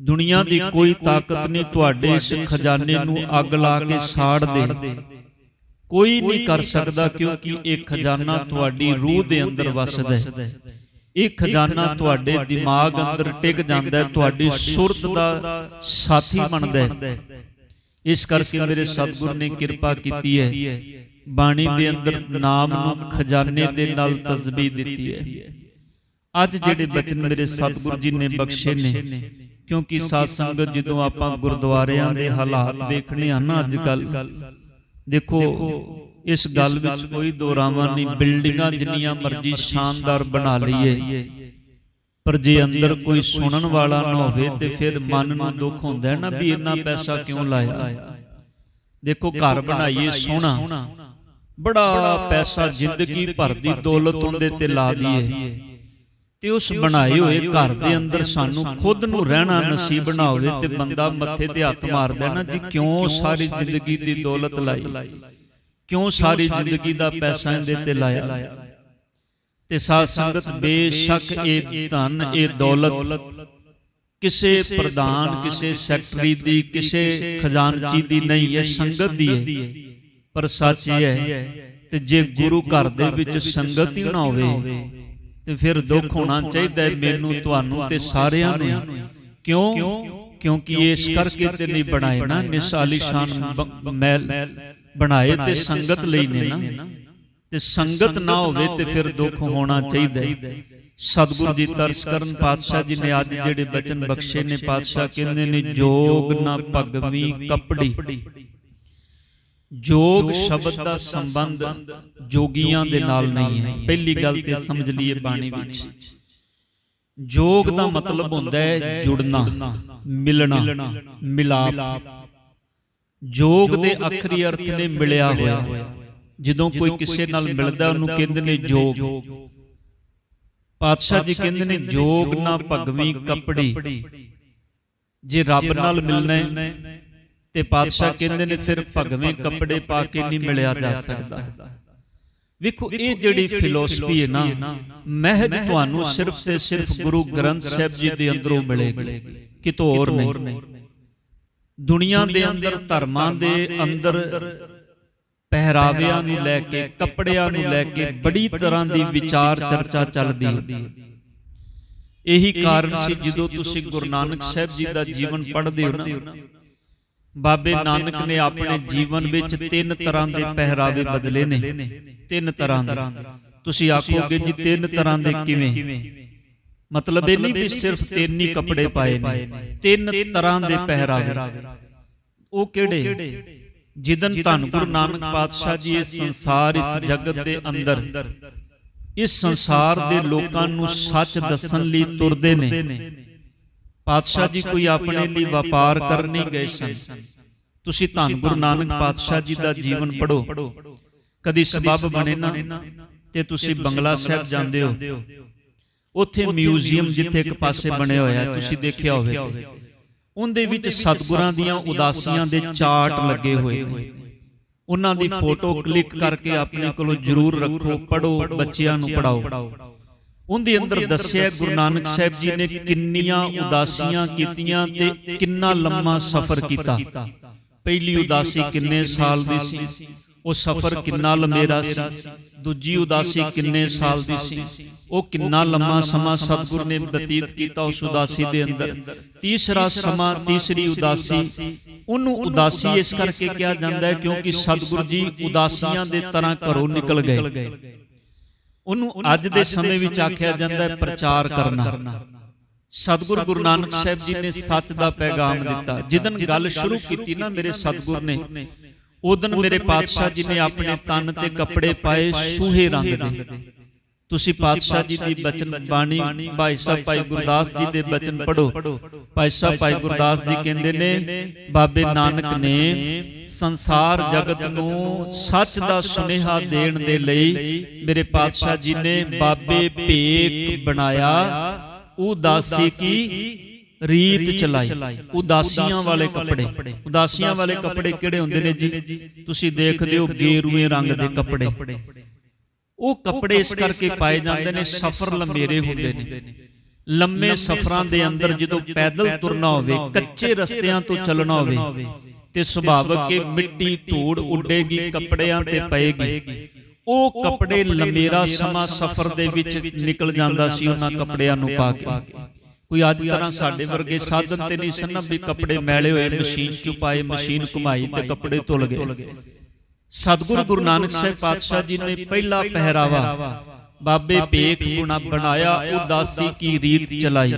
ਦੁਨੀਆ ਦੀ ਕੋਈ ਤਾਕਤ ਨਹੀਂ ਤੁਹਾਡੇ ਇਸ ਖਜ਼ਾਨੇ ਨੂੰ ਅੱਗ ਲਾ ਕੇ ਸਾੜ ਦੇ। ਕੋਈ ਨਹੀਂ ਕਰ ਸਕਦਾ ਕਿਉਂਕਿ ਇਹ ਖਜ਼ਾਨਾ ਤੁਹਾਡੀ ਰੂਹ ਦੇ ਅੰਦਰ ਵਸਦਾ ਹੈ। ਇਹ ਖਜ਼ਾਨਾ ਤੁਹਾਡੇ ਦਿਮਾਗ ਅੰਦਰ ਟਿਕ ਜਾਂਦਾ ਹੈ ਤੁਹਾਡੀ ਸੁਰਤ ਦਾ ਸਾਥੀ ਬਣਦਾ ਹੈ। ਇਸ ਕਰਕੇ ਮੇਰੇ ਸਤਿਗੁਰ ਨੇ ਕਿਰਪਾ ਕੀਤੀ ਹੈ। ਬਾਣੀ ਦੇ ਅੰਦਰ ਨਾਮ ਨੂੰ ਖਜ਼ਾਨੇ ਦੇ ਨਾਲ ਤਸਬੀਹ ਦਿੱਤੀ ਹੈ। ਅੱਜ ਜਿਹੜੇ ਬਚਨ ਮੇਰੇ ਸਤਿਗੁਰ ਜੀ ਨੇ ਬਖਸ਼ੇ ਨੇ ਕਿਉਂਕਿ ਸਾਧ ਸੰਗਤ ਜਦੋਂ ਆਪਾਂ ਗੁਰਦੁਆਰਿਆਂ ਦੇ ਹਾਲਾਤ ਵੇਖਣੇ ਆ ਨਾ ਅੱਜ ਕੱਲ ਦੇਖੋ ਇਸ ਗੱਲ ਵਿੱਚ ਕੋਈ ਦੋਰਾਵਾਂ ਨਹੀਂ ਬਿਲਡਿੰਗਾਂ ਜਿੰਨੀਆਂ ਮਰਜ਼ੀ ਸ਼ਾਨਦਾਰ ਬਣਾ ਲਈਏ ਪਰ ਜੇ ਅੰਦਰ ਕੋਈ ਸੁਣਨ ਵਾਲਾ ਨਾ ਹੋਵੇ ਤੇ ਫਿਰ ਮਨ ਨੂੰ ਦੁੱਖ ਹੁੰਦਾ ਹੈ ਨਾ ਵੀ ਇੰਨਾ ਪੈਸਾ ਕਿਉਂ ਲਾਇਆ? ਦੇਖੋ ਘਰ ਬਣਾਈਏ ਸੋਹਣਾ। ਬੜਾ ਪੈਸਾ ਜ਼ਿੰਦਗੀ ਭਰ ਦੀ ਦੌਲਤ ਉਹਦੇ ਤੇ ਲਾ ਦਈਏ। ਤੇ ਉਸ ਬਣਾਏ ਹੋਏ ਘਰ ਦੇ ਅੰਦਰ ਸਾਨੂੰ ਖੁਦ ਨੂੰ ਰਹਿਣਾ ਨਸੀਬ ਨਾ ਹੋਵੇ ਤੇ ਬੰਦਾ ਮੱਥੇ ਤੇ ਹੱਥ ਮਾਰਦਾ ਨਾ ਜੀ ਕਿਉਂ ਸਾਰੀ ਜ਼ਿੰਦਗੀ ਦੀ ਦੌਲਤ ਲਾਈ? ਕਿਉਂ ਸਾਰੀ ਜ਼ਿੰਦਗੀ ਦਾ ਪੈਸਾ ਇਹਦੇ ਤੇ ਲਾਇਆ? ਤੇ ਸਾਧ ਸੰਗਤ ਬੇਸ਼ੱਕ ਇਹ ਧਨ ਇਹ ਦੌਲਤ ਕਿਸੇ ਪ੍ਰਧਾਨ ਕਿਸੇ ਸੈਕਟਰੀ ਦੀ ਕਿਸੇ ਖਜ਼ਾਨਚੀ ਦੀ ਨਹੀਂ ਇਹ ਸੰਗਤ ਦੀ ਹੈ। ਪਰ ਸੱਚ ਇਹ ਹੈ ਤੇ ਜੇ ਗੁਰੂ ਘਰ ਦੇ ਵਿੱਚ ਸੰਗਤ ਹੀ ਨਾ ਹੋਵੇ ਤੇ ਫਿਰ ਦੁੱਖ ਹੋਣਾ ਚਾਹੀਦਾ ਮੈਨੂੰ ਤੁਹਾਨੂੰ ਤੇ ਸਾਰਿਆਂ ਨੂੰ ਕਿਉਂ? ਕਿਉਂਕਿ ਇਸ ਕਰਕੇ ਤੇ ਨਹੀਂ ਬਣਾਏ ਨਾ ਨਿਸਾਲੀਸ਼ਾਨ ਮਹਿਲ ਬਣਾਏ ਤੇ ਸੰਗਤ ਲਈ ਨੇ ਨਾ। ਤੇ ਸੰਗਤ ਨਾ ਹੋਵੇ ਤੇ ਫਿਰ ਦੁੱਖ ਹੋਣਾ ਚਾਹੀਦਾ ਸਤਿਗੁਰੂ ਜੀ ਤਰਸ ਕਰਨ ਪਾਤਸ਼ਾਹ ਜੀ ਨੇ ਅੱਜ ਜਿਹੜੇ ਬਚਨ ਬਖਸ਼ੇ ਨੇ ਪਾਤਸ਼ਾਹ ਕਹਿੰਦੇ ਨੇ ਜੋਗ ਨਾ ਭਗਵੀ ਕਪੜੀ। ਜੋਗ ਸ਼ਬਦ ਦਾ ਸੰਬੰਧ ਜੋਗੀਆਂ ਦੇ ਨਾਲ ਨਹੀਂ ਹੈ। ਪਹਿਲੀ ਗੱਲ ਤੇ ਸਮਝ ਲਈਏ ਬਾਣੀ ਵਿੱਚ। ਜੋਗ ਦਾ ਮਤਲਬ ਹੁੰਦਾ ਹੈ ਜੁੜਨਾ ਮਿਲਣਾ ਮਿਲਾਪ। ਜੋਗ ਦੇ ਅਖਰੀ ਅਰਥ ਨੇ ਮਿਲਿਆ ਹੋਇਆ। ਜਦੋਂ ਕੋਈ ਕਿਸੇ ਨਾਲ ਮਿਲਦਾ ਉਹਨੂੰ ਕਹਿੰਦੇ ਨੇ ਜੋਗ। ਪਾਤਸ਼ਾਹ ਜੀ ਕਹਿੰਦੇ ਨੇ ਜੋਗ ਨਾ ਭਗਵੀ ਕਪੜੀ। ਜੇ ਰੱਬ ਨਾਲ ਮਿਲਣਾ ਹੈ ਤੇ ਪਾਤਸ਼ਾਹ ਕਹਿੰਦੇ ਨੇ ਫਿਰ ਭਗਵੇਂ ਕੱਪੜੇ ਪਾ ਕੇ ਨਹੀਂ ਮਿਲਿਆ ਜਾ ਸਕਦਾ। ਵੇਖੋ ਇਹ ਜਿਹੜੀ ਫਿਲਾਸਫੀ ਹੈ ਨਾ ਮਹਿਜ ਤੁਹਾਨੂੰ ਸਿਰਫ ਤੇ ਸਿਰਫ ਗੁਰੂ ਗ੍ਰੰਥ ਸਾਹਿਬ ਜੀ ਦੇ ਅੰਦਰੋਂ ਮਿਲੇਗੀ। ਕਿਤੋਂ ਹੋਰ ਨਹੀਂ। ਦੁਨੀਆ ਦੇ ਅੰਦਰ ਧਰਮਾਂ ਦੇ ਅੰਦਰ ਪਹਿਰਾਵਿਆਂ ਨੂੰ ਲੈ ਕੇ ਕੱਪੜਿਆਂ ਨੂੰ ਲੈ ਕੇ ਬੜੀ ਤਰ੍ਹਾਂ ਦੀ ਵਿਚਾਰ ਚਰਚਾ ਚੱਲਦੀ ਹੈ। ਇਹੀ ਕਾਰਨ ਸੀ ਜਦੋਂ ਤੁਸੀਂ ਗੁਰੂ ਨਾਨਕ ਸਾਹਿਬ ਜੀ ਦਾ ਜੀਵਨ ਪੜ੍ਹਦੇ ਹੋ ਨਾ। ਬਾਬੇ ਨਾਨਕ ਨੇ ਆਪਣੇ ਜੀਵਨ ਵਿੱਚ ਤਿੰਨ ਤਰ੍ਹਾਂ ਦੇ ਪਹਿਰਾਵੇ ਬਦਲੇ ਨੇ। ਤਿੰਨ ਤਰ੍ਹਾਂ ਦੇ। ਤੁਸੀਂ ਆਖੋਗੇ ਜੀ ਤਿੰਨ ਤਰ੍ਹਾਂ ਦੇ ਕਿਵੇਂ? ਮਤਲਬ ਇਹ ਨਹੀਂ ਵੀ ਸਿਰਫ ਤਿੰਨ ਹੀ ਕੱਪੜੇ ਪਾਏ ਨੇ। ਤਿੰਨ ਤਰ੍ਹਾਂ ਦੇ ਪਹਿਰਾਵੇ। ਉਹ ਕਿਹੜੇ? ਜਿਦਨ ਧੰਨ ਗੁਰੂ ਨਾਨਕ ਪਾਤਸ਼ਾਹ ਜੀ ਇਸ ਸੰਸਾਰ ਇਸ ਜਗਤ ਦੇ ਅੰਦਰ। ਇਸ ਸੰਸਾਰ ਦੇ ਲੋਕਾਂ ਨੂੰ ਸੱਚ ਦੱਸਣ ਲਈ ਤੁਰਦੇ ਨੇ। ਪਾਤਸ਼ਾਹ ਜੀ ਕੋਈ ਆਪਣੇ ਲਈ ਵਪਾਰ ਕਰਨ ਨਹੀਂ ਗਏ ਸਨ। ਤੁਸੀਂ ਧੰਨ ਗੁਰੂ ਨਾਨਕ ਪਾਤਸ਼ਾਹ ਜੀ ਦਾ ਜੀਵਨ ਪੜੋ ਕਦੀ ਸਬਬ ਬਣੇ ਨਾ ਤੇ ਤੁਸੀਂ ਬੰਗਲਾ ਸਾਹਿਬ ਜਾਂਦੇ ਹੋ। ਉੱਥੇ ਮਿਊਜ਼ੀਅਮ ਜਿੱਥੇ ਇੱਕ ਪਾਸੇ ਬਣਿਆ ਹੋਇਆ ਤੁਸੀਂ ਦੇਖਿਆ ਹੋਵੇ ਤੇ। ਉਹਦੇ ਵਿੱਚ ਸਤਿਗੁਰਾਂ ਦੀਆਂ ਉਦਾਸੀਆਂ ਦੇ ਚਾਰਟ ਲੱਗੇ ਹੋਏ। ਨੇ ਉਹਨਾਂ ਦੀ ਫੋਟੋ ਕਲਿੱਕ ਕਰਕੇ ਆਪਣੇ ਕੋਲੋਂ ਜ਼ਰੂਰ ਰੱਖੋ ਪੜੋ ਬੱਚਿਆਂ ਨੂੰ ਪੜਾਓ ਉਹਦੇ ਅੰਦਰ ਦੱਸਿਆ ਗੁਰੂ ਨਾਨਕ ਸਾਹਿਬ ਜੀ ਨੇ ਕਿੰਨੀਆਂ ਉਦਾਸੀਆਂ ਕੀਤੀਆਂ ਤੇ ਕਿੰਨਾ ਲੰਮਾ ਸਫ਼ਰ ਕੀਤਾ। ਪਹਿਲੀ ਉਦਾਸੀ ਕਿੰਨੇ ਸਾਲ ਦੀ ਸੀ? ਉਹ ਸਫ਼ਰ ਕਿੰਨਾ ਲੰਮੇਰਾ ਸੀ? ਦੂਜੀ ਉਦਾਸੀ ਕਿੰਨੇ ਸਾਲ ਦੀ ਸੀ? ਉਹ ਕਿੰਨਾ ਲੰਮਾ ਸਮਾਂ ਸਤਿਗੁਰ ਨੇ ਬਤੀਤ ਕੀਤਾ ਉਸ ਉਦਾਸੀ ਦੇ ਅੰਦਰ। ਤੀਸਰਾ ਸਮਾਂ ਤੀਸਰੀ ਉਦਾਸੀ। ਉਹਨੂੰ ਉਦਾਸੀ ਇਸ ਕਰਕੇ ਕਿਹਾ ਜਾਂਦਾ ਹੈ ਕਿਉਂਕਿ ਸਤਿਗੁਰ ਜੀ ਉਦਾਸੀਆਂ ਦੇ ਤਰ੍ਹਾਂ ਘਰੋਂ ਨਿਕਲ ਗਏ। ਉਹਨੂੰ ਅੱਜ ਦੇ ਸਮੇਂ ਵਿੱਚ ਆਖਿਆ ਜਾਂਦਾ ਹੈ ਪ੍ਰਚਾਰ ਕਰਨਾ। ਸਤਿਗੁਰ ਗੁਰੂ ਨਾਨਕ ਸਾਹਿਬ ਜੀ ਨੇ ਸੱਚ ਦਾ ਪੈਗਾਮ ਦਿੱਤਾ। ਜਿਦਨ ਗੱਲ ਸ਼ੁਰੂ ਕੀਤੀ ਨਾ ਮੇਰੇ ਸਤਿਗੁਰ ਨੇ ਉਦਨ ਮੇਰੇ ਪਾਤਸ਼ਾਹ ਜੀ ਨੇ ਆਪਣੇ ਤਨ ਤੇ ਕੱਪੜੇ ਪਾਏ ਸੂਹੇ ਰੰਗ ਦੇ। ਤੁਸੀਂ ਪਾਤਸ਼ਾਹ ਜੀ ਦੀ ਬਚਨ ਬਾਣੀ ਭਾਈ ਸਾਹਿਬ ਭਾਈ ਗੁਰਦਾਸ ਜੀ ਦੇ ਬਚਨ ਪੜੋ ਭਾਈ ਸਾਹਿਬ ਭਾਈ ਗੁਰਦਾਸ ਜੀ ਕਹਿੰਦੇ ਨੇ ਬਾਬੇ ਨਾਨਕ ਨੇ ਸੰਸਾਰ ਜਗਤ ਨੂੰ ਸੱਚ ਦਾ ਸੁਨੇਹਾ ਦੇਣ ਦੇ ਲਈ ਮੇਰੇ ਪਾਤਸ਼ਾਹ ਜੀ ਨੇ ਬਾਬੇ ਭੇਕ ਬਣਾਇਆ। ਉਦਾਸੀ ਕੀ? ਰੀਤ ਚਲਾਈ। ਉਦਾਸੀਆਂ ਵਾਲੇ ਕੱਪੜੇ। ਉਦਾਸੀਆਂ ਵਾਲੇ ਕੱਪੜੇ ਕਿਹੜੇ ਹੁੰਦੇ ਨੇ ਜੀ? ਤੁਸੀਂ ਦੇਖਦੇ ਹੋ ਗੇਰੂਏ ਰੰਗ ਦੇ ਕੱਪੜੇ। ਉਹ ਕੱਪੜੇ ਇਸ ਕਰਕੇ ਪਾਏ ਜਾਂਦੇ ਨੇ ਸਫਰ ਲੰਮੇਰੇ ਹੁੰਦੇ ਨੇ। ਲੰਮੇ ਸਫ਼ਰਾਂ ਦੇ ਅੰਦਰ ਜਦੋਂ ਪੈਦਲ ਤੁਰਨਾ ਹੋਵੇ ਕੱਚੇ ਰਸਤਿਆਂ ਤੋਂ ਚੱਲਣਾ ਹੋਵੇ ਤੇ ਸੁਭਾਵਕ ਕਿ ਮਿੱਟੀ ਧੂੜ ਉੱਡੇਗੀ ਕੱਪੜਿਆਂ ਤੇ ਪਏਗੀ। ਉਹ ਕੱਪੜੇ ਲੰਮੇਰਾ ਸਮਾਂ ਸਫ਼ਰ ਦੇ ਵਿੱਚ ਨਿਕਲ ਜਾਂਦਾ ਸੀ ਉਹਨਾਂ ਕੱਪੜਿਆਂ ਨੂੰ ਪਾ ਕੇ। ਕੋਈ ਅੱਜ ਤਰ੍ਹਾਂ ਸਾਡੇ ਵਰਗੇ ਸਾਧਨ ਤੇ ਨਹੀਂ ਸਨ ਵੀ ਕੱਪੜੇ ਮੈਲੇ ਹੋਏ ਮਸ਼ੀਨ ਚ ਪਾਏ ਮਸ਼ੀਨ ਘੁਮਾਈ ਤੇ ਕੱਪੜੇ ਧੁਲ ਗਏ। ਸਤਿਗੁਰੂ ਗੁਰੂ ਨਾਨਕ ਸਾਹਿਬ ਪਾਤਸ਼ਾਹ ਜੀ ਨੇ ਪਹਿਲਾ ਪਹਿਰਾਵਾ। ਬਾਬੇ ਭੇਖ ਗੁਣਾ ਬਣਾਇਆ ਉਦਾਸੀ ਕੀ ਰੀਤ ਚਲਾਈ।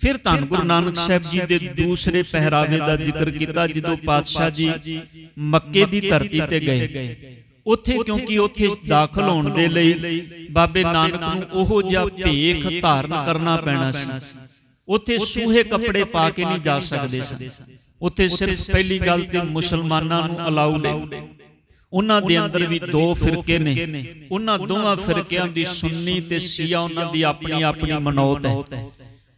ਫਿਰ ਧੰਨ ਗੁਰੂ ਨਾਨਕ ਸਾਹਿਬ ਜੀ ਦੇ ਦੂਸਰੇ ਪਹਿਰਾਵੇ ਦਾ ਜ਼ਿਕਰ ਕੀਤਾ ਜਦੋਂ ਪਾਤਸ਼ਾਹ ਜੀ ਮੱਕੇ ਦੀ ਧਰਤੀ ਤੇ ਗਏ। ਉੱਥੇ ਕਿਉਂਕਿ ਉੱਥੇ ਦਾਖਲ ਹੋਣ ਦੇ ਲਈ ਬਾਬੇ ਨਾਨਕ ਨੂੰ ਉਹੋ ਜਿਹਾ ਭੇਖ ਧਾਰਨ ਕਰਨਾ ਪੈਣਾ ਸੀ। ਉੱਥੇ ਸੂਹੇ ਕੱਪੜੇ ਪਾ ਕੇ ਨਹੀਂ ਜਾ ਸਕਦੇ ਸਨ। ਉੱਥੇ ਸਿਰਫ ਪਹਿਲੀ ਗੱਲ ਤੇ ਮੁਸਲਮਾਨਾਂ ਨੂੰ ਅਲਾਉਡ ਹੈ। ਉਹਨਾਂ ਦੇ ਅੰਦਰ ਵੀ ਦੋ ਫਿਰਕੇ ਨੇ। ਉਹਨਾਂ ਦੋਵਾਂ ਫਿਰਕਿਆਂ ਦੀ ਸੁੰਨੀ ਤੇ ਸ਼ੀਆ ਉਹਨਾਂ ਦੀ ਆਪਣੀ ਆਪਣੀ ਮਨੌਤ ਹੈ।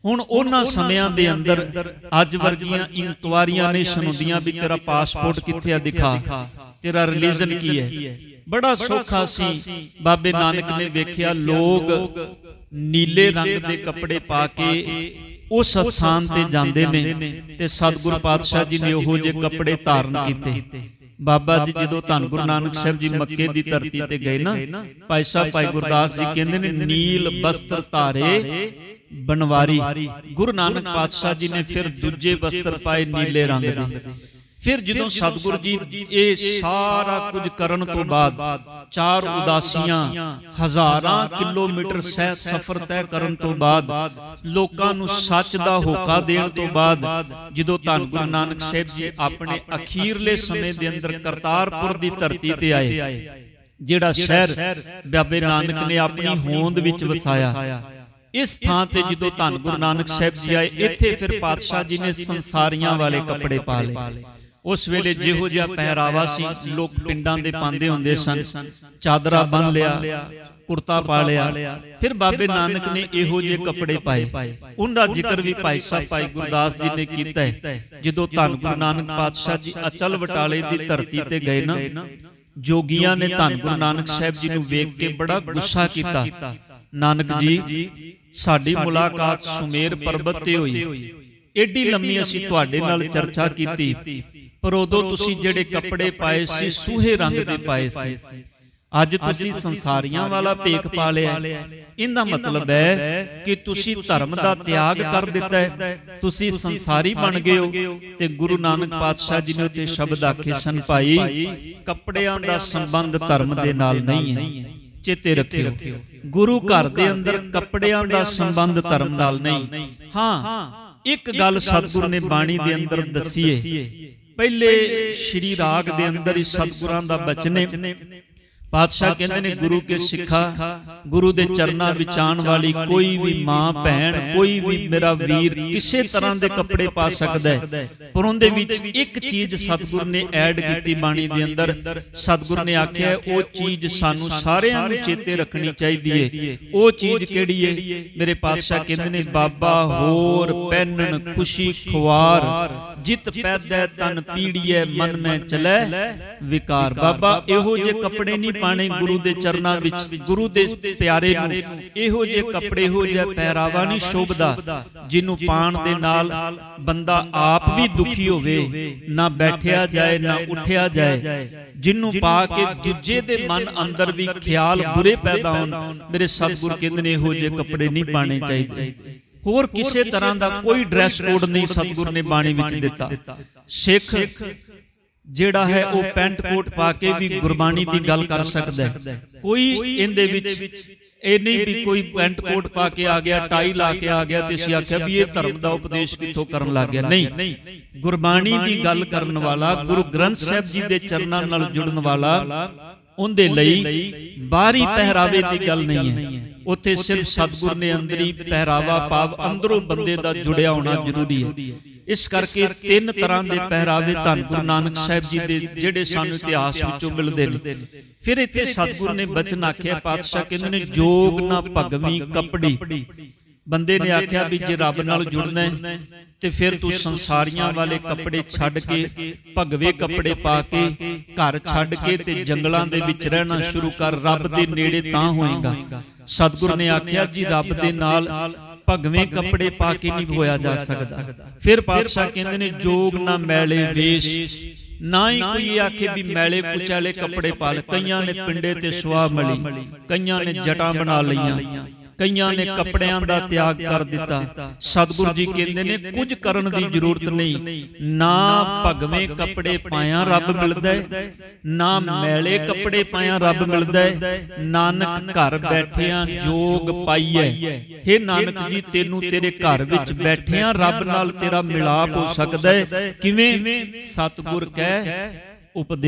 ਹੁਣ ਉਹਨਾਂ ਸਮਿਆਂ ਦੇ ਅੰਦਰ ਅੱਜ ਵਰਗੀਆਂ ਇਨਕੁਆਰੀਆਂ ਨਹੀਂ ਸੁਣਦੀਆਂ ਵੀ ਤੇਰਾ ਪਾਸਪੋਰਟ ਕਿੱਥੇ ਆ ਦਿਖਾ। ਤੇਰਾ ਰਿਲੀਜਨ ਕੀ ਹੈ? ਬੜਾ ਸੌਖਾ ਸੀ। ਬਾਬੇ ਨਾਨਕ ਨੇ ਵੇਖਿਆ ਲੋਕ ਨੀਲੇ ਰੰਗ ਦੇ ਕੱਪੜੇ ਪਾ ਕੇ ਉਸ ਸਥਾਨ ਤੇ ਜਾਂਦੇ ਨੇ ਤੇ ਸਤਿਗੁਰੂ ਪਾਤਸ਼ਾਹ ਜੀ ਨੇ ਉਹੋ ਜਿਹੇ ਕੱਪੜੇ ਧਾਰਨ ਕੀਤੇ। ਬਾਬਾ ਜੀ ਜਦੋਂ ਧੰਨ ਗੁਰੂ ਨਾਨਕ ਸਾਹਿਬ ਜੀ ਮੱਕੇ ਦੀ ਧਰਤੀ ਤੇ ਗਏ ਨਾ ਭਾਈ ਸਾਹਿਬ ਭਾਈ ਗੁਰਦਾਸ ਜੀ ਕਹਿੰਦੇ ਨੇ ਨੀਲ ਬਸਤਰ ਧਾਰੇ ਬਨਵਾਰੀ ਗੁਰੂ ਨਾਨਕ ਪਾਤਸ਼ਾਹ ਜੀ ਨੇ ਫਿਰ ਦੂਜੇ ਬਸਤਰ ਪਾਏ ਨੀਲੇ ਰੰਗ ਦੇ। ਫਿਰ ਜਦੋਂ ਸਤਿਗੁਰੂ ਜੀ ਇਹ ਸਾਰਾ ਕੁਝ ਕਰਨ ਤੋਂ ਬਾਅਦ ਚਾਰ ਉਦਾਸੀਆਂ ਹਜ਼ਾਰਾਂ ਕਿਲੋਮੀਟਰ ਸਹਿ ਸਫ਼ਰ ਤੈਅ ਕਰਨ ਤੋਂ ਬਾਅਦ ਲੋਕਾਂ ਨੂੰ ਸੱਚ ਦਾ ਹੋਕਾ ਦੇਣ ਤੋਂ ਬਾਅਦ ਜਦੋਂ ਧੰਨ ਗੁਰੂ ਨਾਨਕ ਸਾਹਿਬ ਜੀ ਆਪਣੇ ਅਖੀਰਲੇ ਸਮੇਂ ਦੇ ਅੰਦਰ ਕਰਤਾਰਪੁਰ ਦੀ ਧਰਤੀ ਤੇ ਆਏ। ਜਿਹੜਾ ਸ਼ਹਿਰ ਬਾਬੇ ਨਾਨਕ ਨੇ ਆਪਣੀ ਹੋਂਦ ਵਿੱਚ ਵਸਾਇਆ। ਇਸ ਥਾਂ ਤੇ ਜਦੋਂ ਧੰਨ ਗੁਰੂ ਨਾਨਕ ਸਾਹਿਬ ਜੀ ਆਏ ਇੱਥੇ ਫਿਰ ਪਾਤਸ਼ਾਹ ਜੀ ਨੇ ਸੰਸਾਰੀਆਂ ਵਾਲੇ ਕੱਪੜੇ ਪਾ ਲਏ। ਉਸ ਵੇਲੇ ਜਿਹੋ ਜਿਹਾ ਪਹਿਰਾਵਾ ਸੀ ਲੋਕ ਪਿੰਡਾਂ ਦੇ ਪਾਉਂਦੇ ਹੁੰਦੇ ਸਨ। ਚਾਦਰਾ ਬੰਨ ਲਿਆ ਕੁਰਤਾ ਪਾ ਲਿਆ ਫਿਰ ਬਾਬੇ ਨਾਨਕ ਨੇ ਇਹੋ ਜਿਹੇ ਕੱਪੜੇ ਪਾਏ। ਉਹਦਾ ਜ਼ਿਕਰ ਵੀ ਭਾਈ ਸਾਹਿਬ ਭਾਈ ਗੁਰਦਾਸ ਜੀ ਨੇ ਕੀਤਾ ਹੈ। ਜਦੋਂ ਧੰਨ ਗੁਰੂ ਨਾਨਕ ਪਾਤਸ਼ਾਹ ਜੀ ਅਚਲ ਵਟਾਲੇ ਦੀ ਧਰਤੀ ਤੇ ਗਏ ਨਾ ਜੋਗੀਆਂ ਨੇ ਧੰਨ ਗੁਰੂ ਨਾਨਕ ਸਾਹਿਬ ਜੀ ਨੂੰ ਵੇਖ ਕੇ ਬੜਾ ਗੁੱਸਾ ਕੀਤਾ। ਨਾਨਕ ਜੀ ਸਾਡੀ ਮੁਲਾਕਾਤ ਸੁਮੇਰ ਪਰਬਤ ਤੇ ਹੋਈ। ਏਡੀ ਲੰਮੀ ਅਸੀਂ ਤੁਹਾਡੇ ਨਾਲ ਚਰਚਾ ਕੀਤੀ ਪਰ ਉਦੋਂ ਤੁਸੀਂ ਜਿਹੜੇ ਕੱਪੜੇ ਪਾਏ ਸੀ ਸੂਹੇ ਰੰਗ ਦੇ ਪਾਏ ਸੀ। ਅੱਜ ਤੁਸੀਂ ਸੰਸਾਰੀਆਂ ਵਾਲਾ ਭੇਖ ਪਾ ਲਿਆ ਇਹਦਾ ਮਤਲਬ ਹੈ ਕਿ ਤੁਸੀਂ ਧਰਮ ਦਾ ਤਿਆਗ ਕਰ ਦਿੱਤਾ ਹੈ। ਤੁਸੀਂ ਸੰਸਾਰੀ ਬਣ ਗਏ ਹੋ ਤੇ ਗੁਰੂ ਨਾਨਕ ਪਾਤਸ਼ਾਹ ਜੀ ਨੇ ਉੱਤੇ ਸ਼ਬਦ ਆਖੇ ਸਨ ਭਾਈ ਕੱਪੜਿਆਂ ਦਾ ਸੰਬੰਧ ਧਰਮ ਦੇ ਨਾਲ ਨਹੀਂ ਹੈ। ਚੇਤੇ ਰੱਖਿਓ। ਗੁਰੂ ਘਰ ਦੇ ਅੰਦਰ ਕੱਪੜਿਆਂ ਦਾ ਸੰਬੰਧ ਧਰਮ ਨਾਲ ਨਹੀਂ। ਹਾਂ ਇੱਕ ਗੱਲ ਸਤਿਗੁਰ ਨੇ ਬਾਣੀ ਦੇ ਅੰਦਰ ਦੱਸੀ ਏ ਪਹਿਲੇ ਸ਼੍ਰੀ ਰਾਗ ਦੇ ਅੰਦਰ ਹੀ ਸਤਿਗੁਰਾਂ ਦਾ ਬਚਨ। ਹੈ ਪਾਤਸ਼ਾਹ ਕਹਿੰਦੇ ਨੇ ਗੁਰੂ ਕੇ ਸਿੱਖਾ ਗੁਰੂ ਦੇ ਚਰਨਾਂ ਵਿੱਚ ਆਉਣ ਵਾਲੀ ਕੋਈ ਵੀ ਮਾਂ ਭੈਣ ਕੋਈ ਵੀ ਮੇਰਾ ਵੀਰ ਕਿਸੇ ਤਰ੍ਹਾਂ ਦੇ ਕੱਪੜੇ ਪਾ ਸਕਦਾ ਹੈ। ਪਰ ਉਹਦੇ ਵਿੱਚ ਇੱਕ ਚੀਜ਼ ਸਤਿਗੁਰ ਨੇ ਐਡ ਕੀਤੀ ਬਾਣੀ ਦੇ ਅੰਦਰ। ਸਤਿਗੁਰ ਨੇ ਆਖਿਆ ਉਹ ਚੀਜ਼ ਸਾਨੂੰ ਸਾਰਿਆਂ ਨੂੰ ਚੇਤੇ ਰੱਖਣੀ ਚਾਹੀਦੀ ਏ ਉਹ ਚੀਜ਼ ਕਿਹੜੀ ਏ ਮੇਰੇ ਪਾਤਸ਼ਾਹ ਕਹਿੰਦੇ ਨੇ ਬਾਬਾ ਹੋਰ ਪਹਿਨਣ ਖੁਸ਼ੀ ਖੁਆਰ। ਜਿਤ ਪੈਦਾ ਤਨ ਪੀੜੀਏ ਮਨ ਮੈਂ ਚਲੇ। ਵਿਕਾਰ ਬਾਬਾ ਇਹੋ ਜੇ ਕੱਪੜੇ ਨਹੀਂ ਪਾਣੇ ਗੁਰੂ ਦੇ ਚਰਨਾਂ ਵਿੱਚ। ਗੁਰੂ ਦੇ ਪਿਆਰੇ ਨੂੰ ਇਹੋ ਜੇ ਕੱਪੜੇ ਹੋ ਜੇ ਪਹਿਰਾਵਾ ਨਹੀਂ ਸ਼ੋਭਦਾ। ਜਿਹਨੂੰ ਪਾਣ ਦੇ ਨਾਲ ਬੰਦਾ ਆਪ ਵੀ ਦੁਖੀ ਹੋਵੇ। ਨਾ ਬੈਠਿਆ ਜਾਏ ਨਾ ਉੱਠਿਆ ਜਾਏ। ਜਿਹਨੂੰ ਪਾ ਕੇ ਦੂਜੇ ਦੇ ਮਨ ਅੰਦਰ ਵੀ ਖਿਆਲ ਬੁਰੇ ਪੈਦਾ ਹੋਣ। ਮੇਰੇ ਸਤਿਗੁਰ ਕਹਿੰਦੇ ਨੇ ਇਹੋ ਜੇ ਕੱਪੜੇ ਨਹੀਂ ਪਾਣੇ ਚਾਹੀਦੇ। ਹੋਰ ਕਿਸੇ ਤਰ੍ਹਾਂ ਦਾ ਕੋਈ ਡਰੈਸ ਕੋਡ ਨਹੀਂ ਸਤਿਗੁਰ ਨੇ ਬਾਣੀ ਵਿੱਚ ਦਿੱਤਾ। ਸਿੱਖ ਜਿਹੜਾ ਹੈ ਉਹ ਪੈਂਟ ਕੋਟ ਪਾ ਕੇ ਵੀ ਗੁਰਬਾਣੀ ਦੀ ਗੱਲ ਕਰ ਸਕਦਾ ਹੈ। ਕੋਈ ਇਹਦੇ ਵਿੱਚ ਇਹ ਨਹੀਂ ਵੀ ਕੋਈ ਪੈਂਟ ਕੋਟ ਪਾ ਕੇ ਆ ਗਿਆ ਟਾਈ ਲਾ ਕੇ ਆ ਗਿਆ ਤੇ ਅਸੀਂ ਆਖਿਆ ਵੀ ਇਹ ਧਰਮ ਦਾ ਉਪਦੇਸ਼ ਕਿੱਥੋਂ ਕਰਨ ਲੱਗ ਗਿਆ? ਨਹੀਂ। ਗੁਰਬਾਣੀ ਦੀ ਗੱਲ ਕਰਨ ਵਾਲਾ ਗੁਰੂ ਗ੍ਰੰਥ ਸਾਹਿਬ ਜੀ ਦੇ ਚਰਨਾਂ ਨਾਲ ਜੁੜਨ ਵਾਲਾ ਉਹਦੇ ਲਈ ਬਾਹਰੀ ਪਹਿਰਾਵੇ ਦੀ ਗੱਲ ਨਹੀਂ ਹੈ। ਉੱਥੇ ਸਿਰਫ ਸਤਿਗੁਰ ਨੇ ਅੰਦਰੀ ਪਹਿਰਾਵਾ ਭਾਵ ਅੰਦਰੋਂ ਬੰਦੇ ਦਾ ਜੁੜਿਆ ਹੋਣਾ ਜ਼ਰੂਰੀ ਹੈ। ਇਸ ਕਰਕੇ ਤਿੰਨ ਤਰ੍ਹਾਂ ਦੇ ਪਹਿਰਾਵੇ ਧੰਨ ਗੁਰੂ ਨਾਨਕ ਸਾਹਿਬ ਜੀ ਦੇ ਜਿਹੜੇ ਸਾਨੂੰ ਇਤਿਹਾਸ ਵਿੱਚੋਂ ਮਿਲਦੇ ਨੇ। ਫਿਰ ਇੱਥੇ ਸਤਿਗੁਰ ਨੇ ਬਚਨ ਆਖਿਆ ਪਾਤਸ਼ਾਹ ਕਹਿੰਦੇ ਨੇ ਜੋਗ ਨਾ ਭਗਵੀ ਕਪੜੀ। ਬੰਦੇ ਨੇ ਆਖਿਆ ਵੀ ਜੇ ਰੱਬ ਨਾਲ ਜੁੜਨਾ ਹੈ ਤੇ ਫਿਰ ਤੂੰ ਸੰਸਾਰੀਆਂ ਵਾਲੇ ਕੱਪੜੇ ਛੱਡ ਕੇ ਭਗਵੇ ਕੱਪੜੇ ਪਾ ਕੇ ਘਰ ਛੱਡ ਕੇ ਤੇ ਜੰਗਲਾਂ ਦੇ ਵਿੱਚ ਰਹਿਣਾ ਸ਼ੁਰੂ ਕਰ ਰੱਬ ਦੇ ਨੇੜੇ ਤਾਂ ਹੋਏਗਾ। ਸਤਿਗੁਰ ਨੇ ਆਖਿਆ ਜੀ ਰੱਬ ਦੇ ਨਾਲ ਭਗਵੇਂ ਕੱਪੜੇ ਪਾ ਕੇ ਨਹੀਂ ਹੋਇਆ ਜਾ ਸਕਦਾ। ਫਿਰ ਪਾਤਸ਼ਾਹ ਕਹਿੰਦੇ ਨੇ ਜੋਗ ਨਾ ਮੈਲੇ ਵੇਸ਼। ਨਾ ਹੀ ਕੋਈ ਆਖੇ ਵੀ ਮੈਲੇ ਕੁਚਾਲੇ ਕੱਪੜੇ ਪਾ ਲੈ ਕਈਆਂ ਨੇ ਪਿੰਡੇ ਤੇ ਸੁਆਹ ਮਲੀ ਕਈਆਂ ਨੇ ਜਟਾਂ ਬਣਾ ਲਈਆਂ ਕਈਆਂ ਨੇ ਕੱਪੜਿਆਂ ਦਾ ਤਿਆਗ ਕਰ ਦਿੱਤਾ। ਸਤਿਗੁਰੂ ਜੀ ਕਹਿੰਦੇ ਨੇ ਕੁਝ ਕਰਨ ਦੀ ਜ਼ਰੂਰਤ ਨਹੀਂ। ਨਾ ਭਗਵੇਂ ਕੱਪੜੇ ਪਾਇਆ ਰੱਬ ਮਿਲਦਾ ਹੈ। ਨਾ ਮੈਲੇ ਕੱਪੜੇ ਪਾਇਆ ਰੱਬ ਮਿਲਦਾ ਹੈ। ਨਾਨਕ ਘਰ ਬੈਠਿਆਂ ਜੋਗ ਪਾਈਐ। हे ਨਾਨਕ ਜੀ ਤੈਨੂੰ ਤੇਰੇ ਘਰ ਵਿੱਚ ਬੈਠਿਆਂ ਰੱਬ ਨਾਲ ਤੇਰਾ ਮਿਲਾਪ ਹੋ ਸਕਦਾ ਹੈ। ਕਿਵੇਂ? ਸਤਿਗੁਰ ਕਹਿ ਉਪਦੇਸ਼